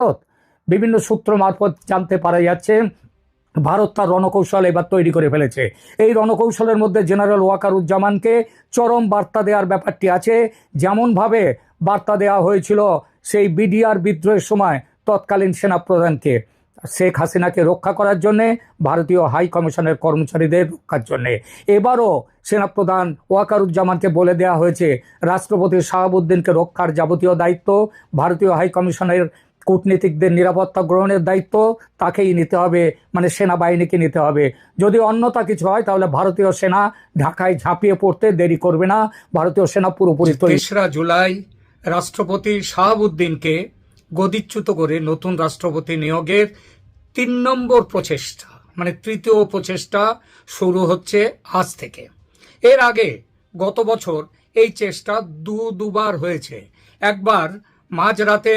ভারত। বিভিন্ন সূত্র মারফত জানতে পারা যাচ্ছে, ভারত তার রণকৌশল এবার তৈরি করে ফেলেছে। এই রণকৌশলের মধ্যে জেনারেল ওয়াকারুজ্জামানকে চরম বার্তা দেওয়ার ব্যাপারটি আছে। যেমনভাবে বার্তা দেওয়া হয়েছিল সেই বিডিআর বিদ্রোহের সময় তৎকালীন সেনাপ্রধানকে, শেখ হাসিনাকে রক্ষা করার জন্যে, ভারতীয় হাই কমিশনের কর্মচারীদের রক্ষার জন্যে। এবারও সেনাপ্রধান ওয়াকারুজ্জামানকে বলে দেওয়া হয়েছে, রাষ্ট্রপতি শাহাবুদ্দিনকে রক্ষার যাবতীয় দায়িত্ব ভারতীয় হাই কমিশনের কূটনীতিকদের নিরাপত্তা গ্রহণের দায়িত্ব তাকেই নিতে হবে মানে সেনাবাহিনীকে নিতে হবে। যদি অন্যতা কিছু হয়, তাহলে ভারতীয় সেনা ঢাকায় ঝাঁপিয়ে পড়তে দেরি করবে না। ভারতীয় সেনা পুরোপুরি তেসরা জুলাই রাষ্ট্রপতি শাহাবুদ্দিনকে গদিচ্যুত করে নতুন রাষ্ট্রপতি নিয়োগের তিন নম্বর প্রচেষ্টা মানে তৃতীয় প্রচেষ্টা শুরু হচ্ছে আজ থেকে। এর আগে গত বছর এই চেষ্টা দু দুবার হয়েছে। একবার মাঝরাতে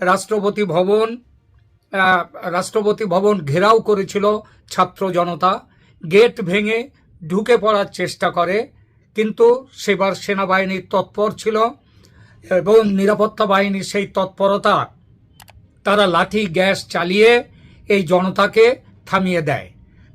রাষ্ট্রপতি ভবন রাষ্ট্রপতি ভবন ঘেরাও করেছিল ছাত্র জনতা। গেট ভেঙে ঢুকে পড়ার চেষ্টা করে, কিন্তু সেবার সেনাবাহিনী তৎপর ছিল এবং নিরাপত্তা বাহিনীর সেই তৎপরতা, তারা লাঠি, গ্যাস চালিয়ে এই জনতাকে থামিয়ে দেয়।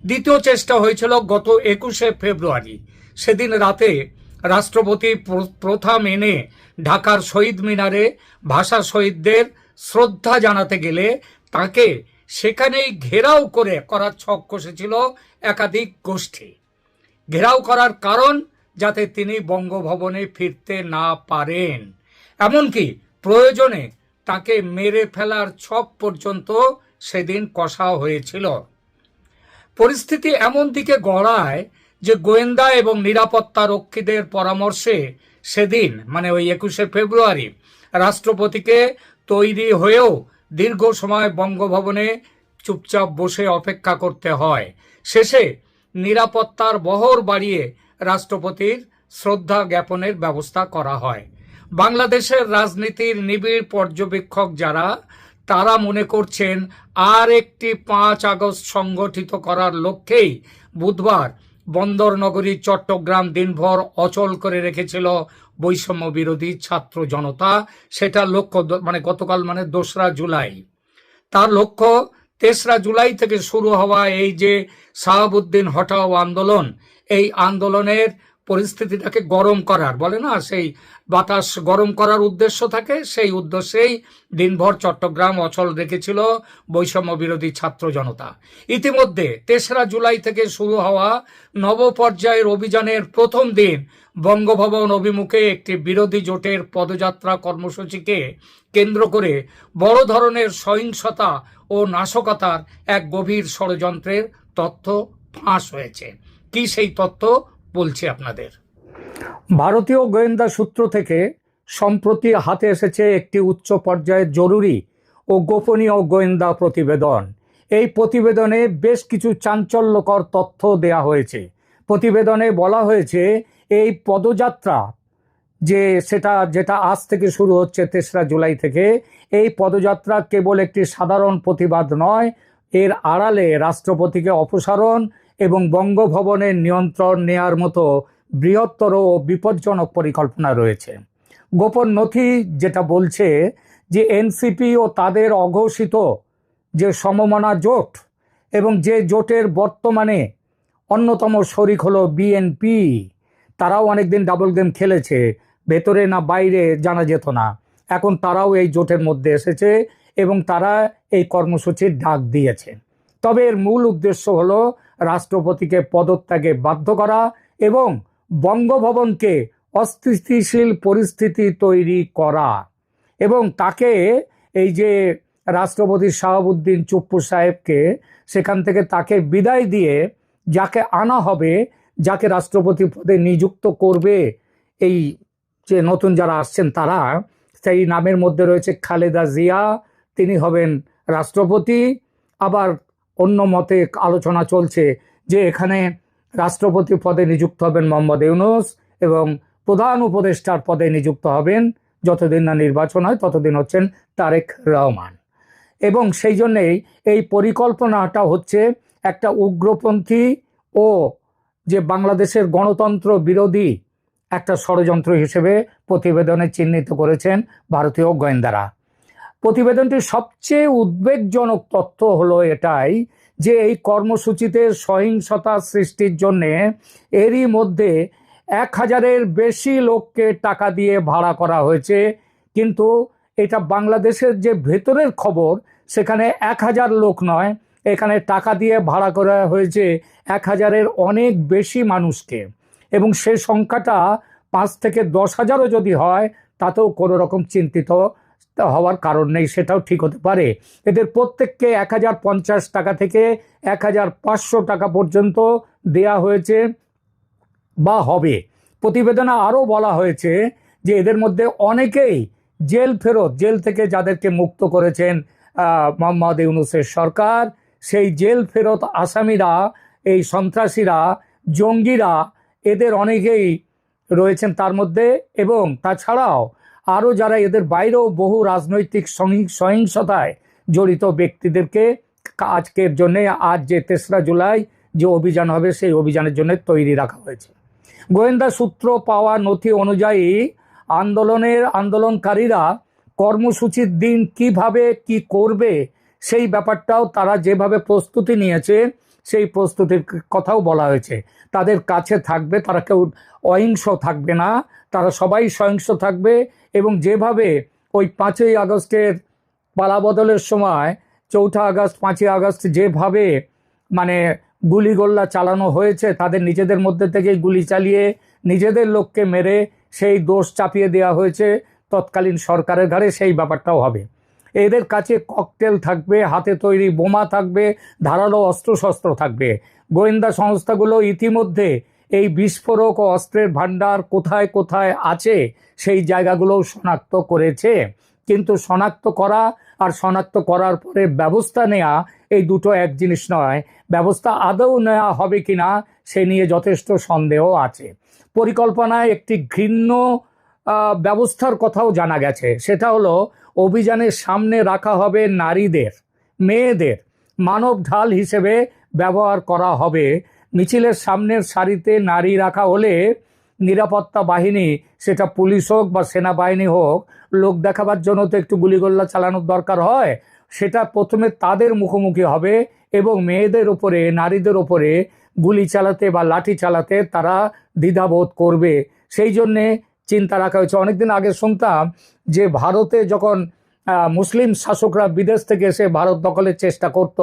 দ্বিতীয় চেষ্টা হয়েছিল গত একুশে ফেব্রুয়ারি। সেদিন রাতে রাষ্ট্রপতি প্র- প্রথা মেনে ঢাকার শহীদ মিনারে ভাষা শহীদদের শ্রদ্ধা জানাতে গেলে তাকে সেখানেই ঘেরাও করে করার ছক কষেছিল একাধিক গোষ্ঠী। ঘেরাও করার কারণ যাতে তিনি বঙ্গভবনে ফিরতে না পারেন। এমনকি প্রয়োজনে তাকে মেরে ফেলার ছক পর্যন্ত সেদিন কষা হয়েছিল। পরিস্থিতি এমন দিকে গড়ায় যে গোয়েন্দা এবং নিরাপত্তা রক্ষীদের পরামর্শে সেদিন মানে ওই একুশে ফেব্রুয়ারি, রাষ্ট্রপতিকে তৈরি হয়েও দীর্ঘ সময় বঙ্গভবনে চুপচাপ বসে অপেক্ষা করতে হয়। শেষে নিরাপত্তার বহর বাড়িয়ে রাষ্ট্রপতির শ্রদ্ধা জ্ঞাপনের ব্যবস্থা করা হয়। বাংলাদেশের রাজনীতির নিবিড় পর্যবেক্ষক যারা, তারা মনে করছেন আর একটি পাঁচ আগস্ট সংগঠিত করার লক্ষ্যেই বুধবার বন্দর নগরী চট্টগ্রাম দিনভর অচল করে রেখেছিল বৈষম্য বিরোধী ছাত্র জনতা। সেটা লক্ষ্য মানে গতকাল মানে দোসরা জুলাই। তার লক্ষ্য তেসরা জুলাই থেকে শুরু হওয়া এই যে শাহাবুদ্দিন হটাও আন্দোলন, এই আন্দোলনের পরিস্থিতিটাকে গরম করার, বলে না? সেই বাতাস গরম করার উদ্দেশ্য থাকে। সেই উদ্দেশ্যেই দিনভর চট্টগ্রাম অচল রেখেছিল বৈষম্য বিরোধী ছাত্র জনতা। ইতিমধ্যে তেসরা জুলাই থেকে শুরু হওয়া নবপর্যায়ের অভিযানের প্রথম দিন বঙ্গভবন অভিমুখে একটি বিরোধী জোটের পদযাত্রা কর্মসূচিকে কেন্দ্র করে বড় ধরনের সহিংসতা ও নাশকতার এক গভীর ষড়যন্ত্রের তথ্য ফাঁস হয়েছে। কি সেই তথ্য? বলছি আপনাদের। ভারতীয় গোয়েন্দা সূত্র থেকে, সম্প্রতি হাতে এসেছে একটি উচ্চ পর্যায়ের জরুরি ও গোপনীয় গোয়েন্দা প্রতিবেদন। এই প্রতিবেদনে বেশ কিছু চাঞ্চল্যকর তথ্য দেয়া হয়েছে। প্রতিবেদনে বলা হয়েছে, এই পদযাত্রা যে সেটা, যেটা আজ থেকে শুরু হচ্ছে তেসরা জুলাই থেকে, এই পদযাত্রা কেবল একটি সাধারণ প্রতিবাদ নয়, এর আড়ালে রাষ্ট্রপতিকে অপসারণ এবং বঙ্গভবনের নিয়ন্ত্রণ নেয়ার মতো বৃহত্তর ও বিপজ্জনক পরিকল্পনা রয়েছে। গোপন নথি যেটা বলছে যে এনসিপি ও তাদের অঘোষিত যে সমমনা জোট এবং যে জোটের বর্তমানে অন্যতম শরিক হলো বিএনপি, তারাও অনেকদিন ডাবল গেম খেলেছে, ভেতরে না বাইরে জানা যেত না। এখন তারাও এই জোটের মধ্যে এসেছে এবং তারা এই কর্মসূচির ডাক দিয়েছে। তবে এর মূল উদ্দেশ্য হলো রাষ্ট্রপতিকে পদত্যাগে বাধ্য করা এবং বঙ্গভবনকে অস্থিতিশীল পরিস্থিতি তৈরি করা। এবং তাকে এই যে রাষ্ট্রপতি শাহাবুদ্দিন চুপ্পু সাহেবকে সেখান থেকে তাকে বিদায় দিয়ে যাকে আনা হবে, যাকে রাষ্ট্রপতি পদে নিযুক্ত করবে, এই যে নতুন যারা আসছেন তারা, সেই নামের মধ্যে রয়েছে খালেদা জিয়া, তিনি হবেন রাষ্ট্রপতি। আবার অন্য মতে আলোচনা চলছে যে এখানে রাষ্ট্রপতি পদে নিযুক্ত হবেন মোহাম্মদ ইউনুস এবং প্রধান উপদেষ্টার পদে নিযুক্ত হবেন, যতদিন না নির্বাচন হয় ততদিন হচ্ছেন তারেক রহমান। এবং সেই জন্যেই এই পরিকল্পনাটা হচ্ছে একটা উগ্রপন্থী ও যে বাংলাদেশের গণতন্ত্র বিরোধী একটা ষড়যন্ত্র হিসেবে প্রতিবেদনে চিহ্নিত করেছেন ভারতীয় গোয়েন্দারা। প্রতিবেদনটির সবচেয়ে উদ্বেগজনক তথ্য হলো এটাই যে এই কর্মসূচিতে সহিংসতা সৃষ্টির জন্যে এরই মধ্যে এক হাজারের বেশি লোককে টাকা দিয়ে ভাড়া করা হয়েছে। কিন্তু এটা বাংলাদেশের যে ভেতরের খবর, সেখানে এক হাজার লোক নয়, এখানে টাকা দিয়ে ভাড়া করা হয়েছে এক হাজারের অনেক বেশি মানুষকে। এবং সে সংখ্যাটা পাঁচ থেকে দশ হাজারও যদি হয়, তাতেও কোনো রকম চিন্তিত হওয়ার কারণ নেই, সেটাও ঠিক হতে পারে। এদের প্রত্যেককে এক হাজার পঞ্চাশ টাকা থেকে এক হাজার পাঁচশো টাকা পর্যন্ত দেয়া হয়েছে বা হবে। প্রতিবেদনে আরও বলা হয়েছে যে এদের মধ্যে অনেকেই জেল ফেরত, জেল থেকে যাদেরকে মুক্ত করেছেন মোহাম্মদ ইউনুসের সরকার, সেই জেল ফেরত আসামিরা, এই সন্ত্রাসীরা, জঙ্গিরা, এদের অনেকেই রয়েছেন তার মধ্যে এবং তাছাড়াও আরও যারা এদের বাইরেও বহু রাজনৈতিক সহিং- সহিংসতায় জড়িত ব্যক্তিদেরকে আজকের জন্যে, আজ যে তেসরা জুলাই যে অভিযান হবে, সেই অভিযানের জন্য তৈরি রাখা হয়েছে। গোয়েন্দা সূত্র পাওয়া নথি অনুযায়ী আন্দোলনের আন্দোলনকারীরা কর্মসূচির দিন কীভাবে কি করবে, সেই ব্যাপারটাও তারা যেভাবে প্রস্তুতি নিয়েছে, সেই প্রস্তুতির কথাও বলা হয়েছে। তাদের কাছে থাকবে, তারা কেউ অহিংস থাকবে না। তারা সবাই সহিংস থাকবে এবং যেভাবে ওই পাঁচই আগস্টের পালাবদলের সময় চৌঠা আগস্ট, পাঁচই আগস্ট যেভাবে মানে গুলিগোল্লা চালানো হয়েছে, তাদের নিজেদের মধ্যে থেকেই গুলি চালিয়ে নিজেদের লোককে মেরে সেই দোষ চাপিয়ে দেওয়া হয়েছে, তৎকালীন সরকারের ঘাড়ে সেই ব্যাপারটাও হবে। এদের কাছে ককটেল থাকবে, হাতে তৈরি বোমা থাকবে, ধারালো অস্ত্রশস্ত্র থাকবে। গোয়েন্দা সংস্থাগুলো ইতিমধ্যে এই বিস্ফোরক ও অস্ত্রের ভাণ্ডার কোথায় কোথায় আছে সেই জায়গাগুলোও শনাক্ত করেছে। কিন্তু শনাক্ত করা আর শনাক্ত করার পরে ব্যবস্থা নেওয়া এই দুটো এক জিনিস নয়। ব্যবস্থা আদৌ নেওয়া হবে কিনা সে নিয়ে যথেষ্ট সন্দেহ আছে। পরিকল্পনায় একটি ঘৃণ্য ব্যবস্থার কথাও জানা গেছে। সেটা হলো অভিযানের সামনে রাখা হবে নারীদের, মেয়েদের। মানব ঢাল হিসেবে ব্যবহার করা হবে মিছিলের সামনের সারিতে নারী রাখা হলে নিরাপত্তা বাহিনী, সেটা পুলিশ হোক বা সেনাবাহিনী হোক, লোক দেখাবার জন্য তো একটু গুলিগোল্লা চালানোর দরকার হয়, সেটা প্রথমে তাদের মুখোমুখি হবে এবং মেয়েদের ওপরে নারীদের ওপরে গুলি চালাতে বা লাঠি চালাতে তারা দ্বিধাবোধ করবে। সেই জন্যে চিন্তা রাখা হয়েছে। অনেকদিন আগে শুনতাম যে ভারতে যখন মুসলিম শাসকরা বিদেশ থেকে এসে ভারত দখলের চেষ্টা করত,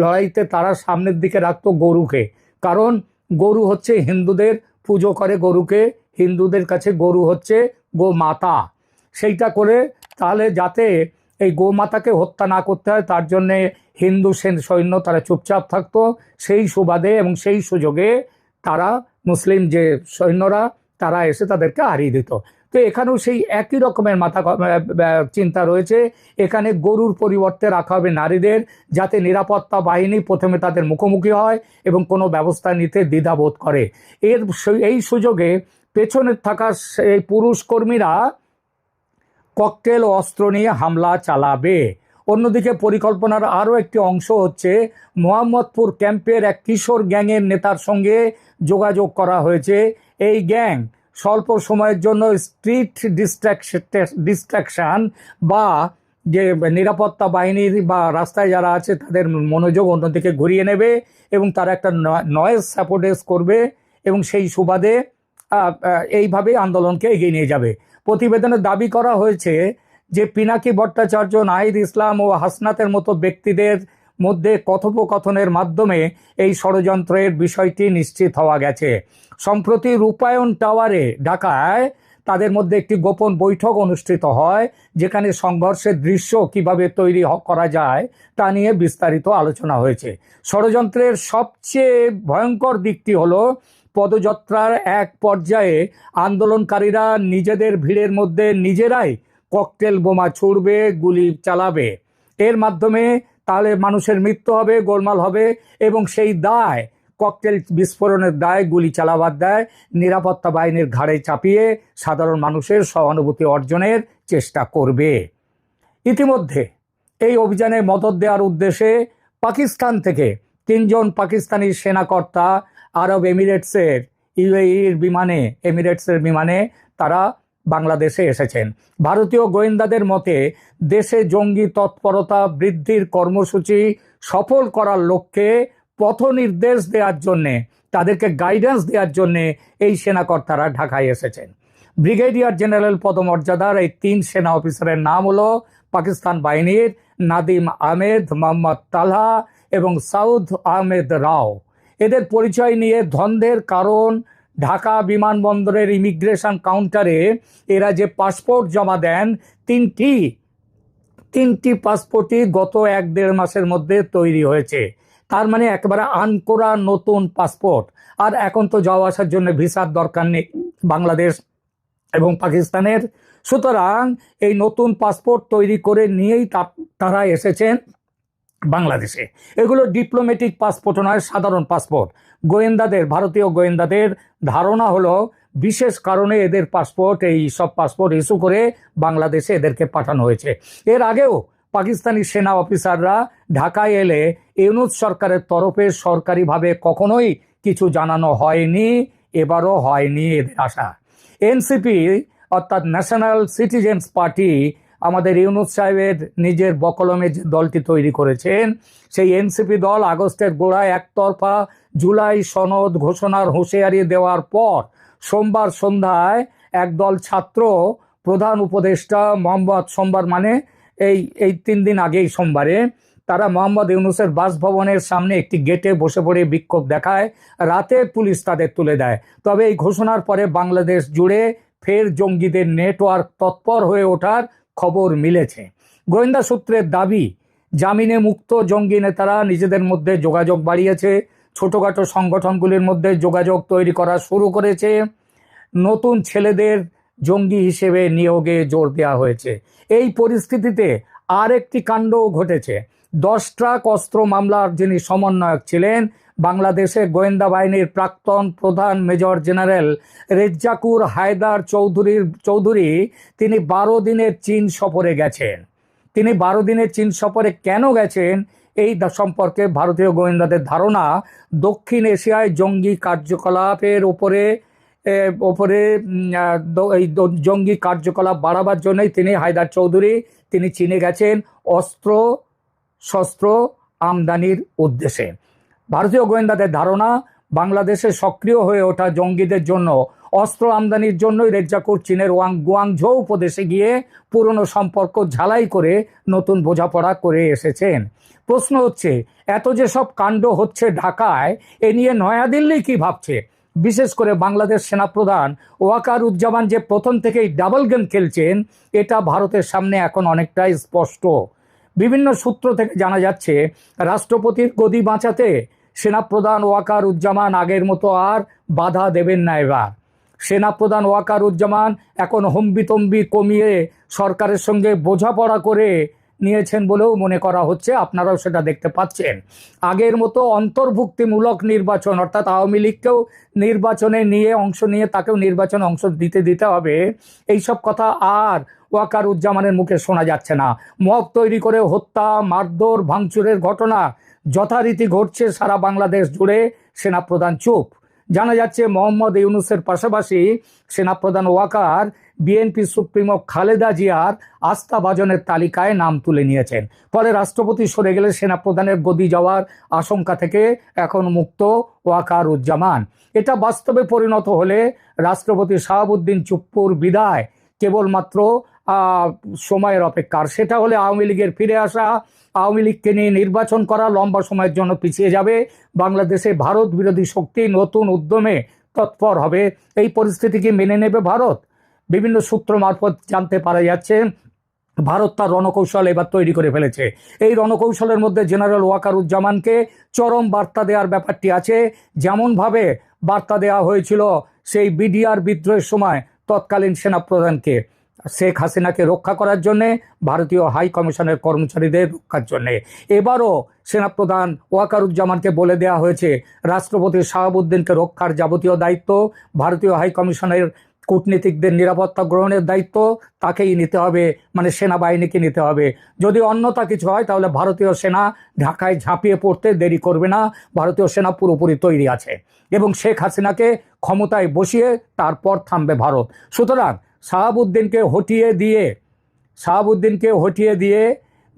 লড়াইতে তারা সামনের দিকে রাখতো গরুকে। কারণ গরু হচ্ছে হিন্দুদের, পুজো করে গরুকে, হিন্দুদের কাছে গরু হচ্ছে গো মাতা সেইটা করে তাহলে যাতে এই গোমাতাকে হত্যা না করতে হয়, তার জন্যে হিন্দু সেন সৈন্য তারা চুপচাপ থাকতো। সেই সুবাদে এবং সেই সুযোগে তারা মুসলিম যে সৈন্যরা, তারা এসে তাদেরকে হারিয়ে দিত। তো এখানেও সেই একই রকমের মাথা চিন্তা রয়েছে। এখানে গরুর পরিবর্তে রাখা হবে নারীদের যাতে নিরাপত্তা বাহিনী প্রথমে তাদের মুখোমুখি হয় এবং কোনো ব্যবস্থা নিতে দ্বিধাবোধ করে। এর এই সুযোগে পেছনে থাকা সেই পুরুষ কর্মীরা ককটেল অস্ত্র নিয়ে হামলা চালাবে। অন্যদিকে পরিকল্পনার আরও একটি অংশ হচ্ছে মোহাম্মদপুর ক্যাম্পের এক কিশোর গ্যাংয়ের নেতার সঙ্গে যোগাযোগ করা হয়েছে। এই গ্যাং স্বল্প সময়ের জন্য স্ট্রিট ডিস্ট্রাকশন বা যে নিরাপত্তা বাহিনীর বা রাস্তায় যারা আছে, তাদের মনোযোগ অন্যদিকে ঘুরিয়ে নেবে এবং তারা একটা নয়েজ স্যাপোর্টেস করবে এবং সেই সুবাদে এইভাবে আন্দোলনকে এগিয়ে নিয়ে যাবে। প্রতিবেদনে দাবি করা হয়েছে যে পিনাকি ভট্টাচার্য, নাহিদ ইসলাম ও হাসনাতের মতো ব্যক্তিদের মধ্যে কথোপকথনের মাধ্যমে এই ষড়যন্ত্রের বিষয়টি নিশ্চিত হওয়া গেছে। সম্প্রতি রূপায়ণ টাওয়ারে ঢাকায় তাদের মধ্যে একটি গোপন বৈঠক অনুষ্ঠিত হয়, যেখানে সংঘর্ষের দৃশ্য কীভাবে তৈরি করা যায় তা নিয়ে বিস্তারিত আলোচনা হয়েছে। ষড়যন্ত্রের সবচেয়ে ভয়ঙ্কর দিকটি হলো, পদযাত্রার এক পর্যায়ে আন্দোলনকারীরা নিজেদের ভিড়ের মধ্যে নিজেরাই ককটেল বোমা ছুড়বে, গুলি চালাবে। এর মাধ্যমে তাহলে মানুষের মৃত্যু হবে, গোলমাল হবে এবং সেই দায়, ককটেল বিস্ফোরণের দায়, গুলি চালাবার দায়, নিরাপত্তা বাহিনীর ঘাড়ে চাপিয়ে সাধারণ মানুষের সহানুভূতি অর্জনের চেষ্টা করবে। ইতিমধ্যে এই অভিযানে মদত দেওয়ার উদ্দেশ্যে পাকিস্তান থেকে তিনজন পাকিস্তানি সেনাকর্তা আরব এমিরেটসের, ইউএইর বিমানে, এমিরেটসের বিমানে তারা বাংলাদেশে এসেছেন। ভারতীয় গোয়েন্দাদের মতে, দেশে জঙ্গি তৎপরতা বৃদ্ধির কর্মসূচি সফল করার লক্ষ্যে পথ নির্দেশ দেওয়ার জন্যে, তাদেরকে গাইডেন্স দেওয়ার জন্যে এই সেনাকর্তারা ঢাকায় এসেছেন। ব্রিগেডিয়ার জেনারেল পদমর্যাদার এই তিন সেনা অফিসারের নাম হলো পাকিস্তান বাহিনীর নাদিম আহমেদ, মোহাম্মদ তালহা এবং সাউদ আহমেদ রাও। এদের পরিচয় নিয়ে দ্বন্দ্বের কারণ ঢাকা বিমানবন্দরের ইমিগ্রেশন কাউন্টারে এরা যে পাসপোর্ট জমা দেন তিনটি তিনটি পাসপোর্টই গত এক দেড় মাসের মধ্যে তৈরি হয়েছে। তার মানে একেবারে আনকোরা নতুন পাসপোর্ট। আর এখন তো যাওয়া আসার জন্য ভিসার দরকার নেই বাংলাদেশ এবং পাকিস্তানের। সুতরাং এই নতুন পাসপোর্ট তৈরি করে নিয়েই তারা এসেছেন বাংলাদেশে। এগুলো ডিপ্লোম্যাটিক পাসপোর্ট নয়, সাধারণ পাসপোর্ট গোয়েন্দাদের, ভারতীয় গোয়েন্দাদের ধারণা হলো, বিশেষ কারণে এদের পাসপোর্ট, এই সব পাসপোর্ট ইস্যু করে বাংলাদেশে এদেরকে পাঠানো হয়েছে। এর আগেও পাকিস্তানি সেনা অফিসাররা ঢাকায় এলে ইউনুস সরকারের তরফে সরকারিভাবে কখনোই কিছু জানানো হয়নি, এবারও হয়নি এদের আশা। এনসিপি, অর্থাৎ ন্যাশনাল সিটিজেন্স পার্টি আমাদের ইউনুস সাহেবের নিজের বকলমে যে দলটি তৈরি করেছেন, সেই এনসিপি দল আগস্টের গোড়ায় একতরফা জুলাই সনদ ঘোষণার হুঁশিয়ারি দেওয়ার পর সোমবার সন্ধ্যায় একদল ছাত্র প্রধান উপদেষ্টা মোহাম্মদ সোমবার মানে এই এই তিন দিন আগেই সোমবারে তারা মোহাম্মদ ইউনুসের বাসভবনের সামনে একটি গেটে বসে পড়ে বিক্ষোভ দেখায়, রাতে পুলিশ তাদের তুলে দেয়। তবে এই ঘোষণার পরে বাংলাদেশ জুড়ে ফের জঙ্গিদের নেটওয়ার্ক তৎপর হয়ে ওঠার খবর মিলেছে। গোয়েন্দা সূত্রের দাবি, জামিনে মুক্ত জঙ্গি নেতারা নিজেদের মধ্যে যোগাযোগ বাড়িয়েছে। ছোটোখাটো সংগঠনগুলির মধ্যে যোগাযোগ তৈরি করা শুরু করেছে। নতুন ছেলেদের জঙ্গি হিসেবে নিয়োগে জোর দেওয়া হয়েছে। এই পরিস্থিতিতে আরেকটি কাণ্ডও ঘটেছে। দশ ট্রাক অস্ত্র মামলার যিনি সমন্বয়ক ছিলেন বাংলাদেশে গোয়েন্দা বাহিনীর প্রাক্তন প্রধান মেজর জেনারেল রেজ্জাকুর হায়দার চৌধুরীর, চৌধুরী, তিনি বারো দিনের চীন সফরে গেছেন। তিনি বারো দিনের চীন সফরে কেন গেছেন এই সম্পর্কে ভারতীয় গোয়েন্দাদের ধারণা দক্ষিণ এশিয়ায় জঙ্গি কার্যকলাপের ওপরে ওপরে এই জঙ্গি কার্যকলাপ বাড়াবার জন্যই তিনি হায়দার চৌধুরী, তিনি চীনে গেছেন অস্ত্র শস্ত্র আমদানির উদ্দেশ্যে। ভারতীয় গোয়েন্দাদের ধারণা, বাংলাদেশে সক্রিয় হয়ে ওঠা জঙ্গিদের জন্য অস্ত্র আমদানির জন্যই রেজ্জাকুর চীনের ওয়াং গুয়াংঝৌ প্রদেশে গিয়ে পুরনো সম্পর্ক ঝালাই করে নতুন বোঝাপড়া করে এসেছেন। প্রশ্ন হচ্ছে, এত যে সব কাণ্ড হচ্ছে ঢাকায়, এ নিয়ে নয়াদিল্লি কি ভাবছে? বিশেষ করে বাংলাদেশ সেনাপ্রধান ওয়াকার উজ্জামান যে প্রথম থেকেই ডাবল গেম খেলছেন, এটা ভারতের সামনে এখন অনেকটাই স্পষ্ট। বিভিন্ন সূত্র থেকে জানা যাচ্ছে, রাষ্ট্রপতির গদি বাঁচাতে সেনাপ্রধান ওয়াকার উজ্জামান আগের মতো আর বাধা দেবেন না এবার। সেনাপ্রধান ওয়াকার উজ্জামান এখন হম্বিতম্বি কমিয়ে সরকারের সঙ্গে বোঝাপড়া করে নিয়েছেন বলেও মনে করা হচ্ছে। আপনারাও সেটা দেখতে পাচ্ছেন। আগের মতো অন্তর্ভুক্তিমূলক নির্বাচন, অর্থাৎ আওয়ামী লীগকেও নির্বাচনে নিয়ে অংশ নিয়ে তাকেও নির্বাচনে অংশ দিতে দিতে হবে, এইসব কথা আর ওয়াকার উজ্জামানের মুখে শোনা যাচ্ছে না। মব তৈরি করে হত্যা, মারধর, ভাঙচুরের ঘটনা যথারীতি ঘটছে সারা বাংলাদেশ জুড়ে সেনাপ্রধান চুপ। জানা যাচ্ছে মোহাম্মদ ইউনুসের পাশাপাশি সেনাপ্রধান ওয়াকার, বিএনপি সুপ্রিমো খালেদা জিয়ার আস্থাভাজনের তালিকায় নাম তুলে নিয়েছেন। ফলে রাষ্ট্রপতি সরে গেলে সেনাপ্রধানের গদি যাওয়ার আশঙ্কা থেকে এখন মুক্ত ওয়াকার উজ্জামান এটা বাস্তবে পরিণত হলে রাষ্ট্রপতি শাহাবুদ্দিন চুপ্পুর বিদায় কেবলমাত্র সময়ের অপেক্ষা সেটা হলে আওয়ামী লীগের ফিরে আসা আওয়ামী লীগকে নিয়ে নির্বাচন করা লম্বা সময়ের জন্য পিছিয়ে যাবে। বাংলাদেশে ভারত বিরোধী শক্তি নতুন উদ্যমে তৎপর হবে। এই পরিস্থিতিকে মেনে নেবে ভারত? বিভিন্ন সূত্র মারফত জানতে পারা যাচ্ছে, ভারত তার রণকৌশল এবার তৈরি করে ফেলেছে। এই রণকৌশলের মধ্যে জেনারেল ওয়াকারুজ্জামানকে চরম বার্তা দেওয়ার ব্যাপারটি আছে। যেমনভাবে বার্তা দেওয়া হয়েছিল সেই বিডিআর বিদ্রোহের সময় তৎকালীন সেনাপ্রধানকে। শেখ হাসিনাকে রক্ষা করার জন্যে ভারতীয় হাই কমিশনের কর্মচারীদের রক্ষার জন্যে। এবারও সেনাপ্রধান ওয়াকারুজ্জামানকে বলে দেওয়া হয়েছে, রাষ্ট্রপতি শাহাবুদ্দিনকে রক্ষার যাবতীয় দায়িত্ব, ভারতীয় হাই কমিশনের কূটনীতিকদের নিরাপত্তা গ্রহণের দায়িত্ব তাকেই নিতে হবে মানে সেনাবাহিনীকে নিতে হবে। যদি অন্যতা কিছু হয়, তাহলে ভারতীয় সেনা ঢাকায় ঝাঁপিয়ে পড়তে দেরি করবে না, ভারতীয় সেনা পুরোপুরি তৈরি আছে। এবং শেখ হাসিনাকে ক্ষমতায় বসিয়ে তারপর থামবে ভারত। সুতরাং শাহাবুদ্দিনকে হটিয়ে দিয়ে শাহাবুদ্দিনকে হটিয়ে দিয়ে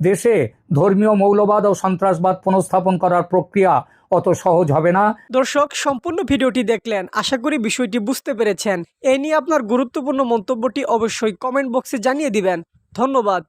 দেশে ধর্মীয় মৌলবাদ ও সন্ত্রাসবাদ পুনঃস্থাপন করার প্রক্রিয়া অত সহজ হবে না। দর্শক, সম্পূর্ণ ভিডিওটি দেখলেন। আশা করি বিষয়টি বুঝতে পেরেছেন। এ নিয়ে আপনার গুরুত্বপূর্ণ মন্তব্যটি অবশ্যই কমেন্ট বক্সে জানিয়ে দিবেন। ধন্যবাদ।